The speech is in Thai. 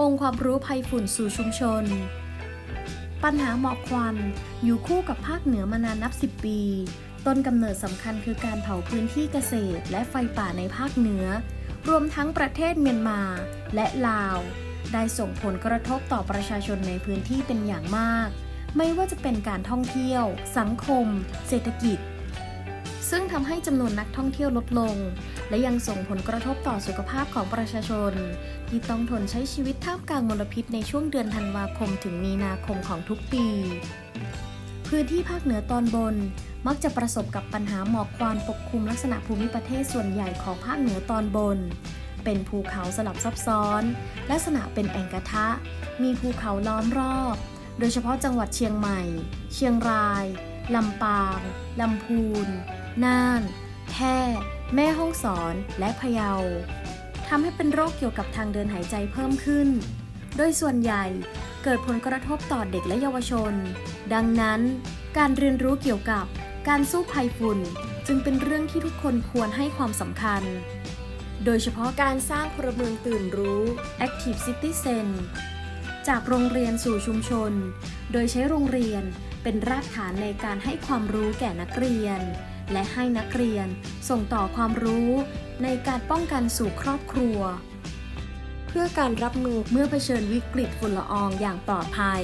องค์ความรู้ภัยฝุ่นสู่ชุมชน ปัญหาหมอกควันอยู่คู่กับภาคเหนือมานานนับ 10 ปี ต้นกำเนิดสำคัญคือการเผาพื้นที่เกษตร และไฟป่าในภาคเหนือ รวมทั้งประเทศเมียนมาและลาว ได้ส่งผลกระทบต่อประชาชนในพื้นที่เป็นอย่างมาก ไม่ว่าจะเป็นการท่องเที่ยว สังคม เศรษฐกิจ ซึ่งทำให้จำนวนนักท่องเที่ยวลดลง และยังส่งผลกระทบต่อสุขภาพของประชาชน ที่ต้องทนใช้ชีวิตท่ามกลางมลพิษในช่วงเดือนธันวาคมถึงมีนาคมของทุกปี พื้นที่ภาคเหนือตอนบนมักจะประสบกับปัญหาหมอกควันปกคลุมลักษณะภูมิประเทศส่วนใหญ่ของภาคเหนือตอนบน เป็นภูเขาสลับซับซ้อน ลักษณะเป็นแอ่งกระทะ มีภูเขาล้อมรอบ โดยเฉพาะจังหวัดเชียงใหม่ เชียงราย ลำปาง ลำพูน น่าน แพร่ แม่ฮ่องสอนและพะเยาทำให้เป็นโรคเกี่ยวกับทางเดินหายใจเพิ่มขึ้น โดยส่วนใหญ่เกิดผลกระทบต่อเด็กและเยาวชน ดังนั้น การเรียนรู้เกี่ยวกับการสู้ภัยฝุ่นจึงเป็นเรื่องที่ทุกคนควรให้ความสำคัญ โดยเฉพาะการสร้างพลเมืองตื่นรู้ Active Citizen จากโรงเรียนสู่ชุมชน โดยใช้โรงเรียนเป็นรากฐานในการให้ความรู้แก่นักเรียน และให้นักเรียนส่งต่อความรู้ในการป้องกันสู่ครอบครัว เพื่อการรับมือเมื่อเผชิญวิกฤตฝุ่นละอองอย่างปลอดภัย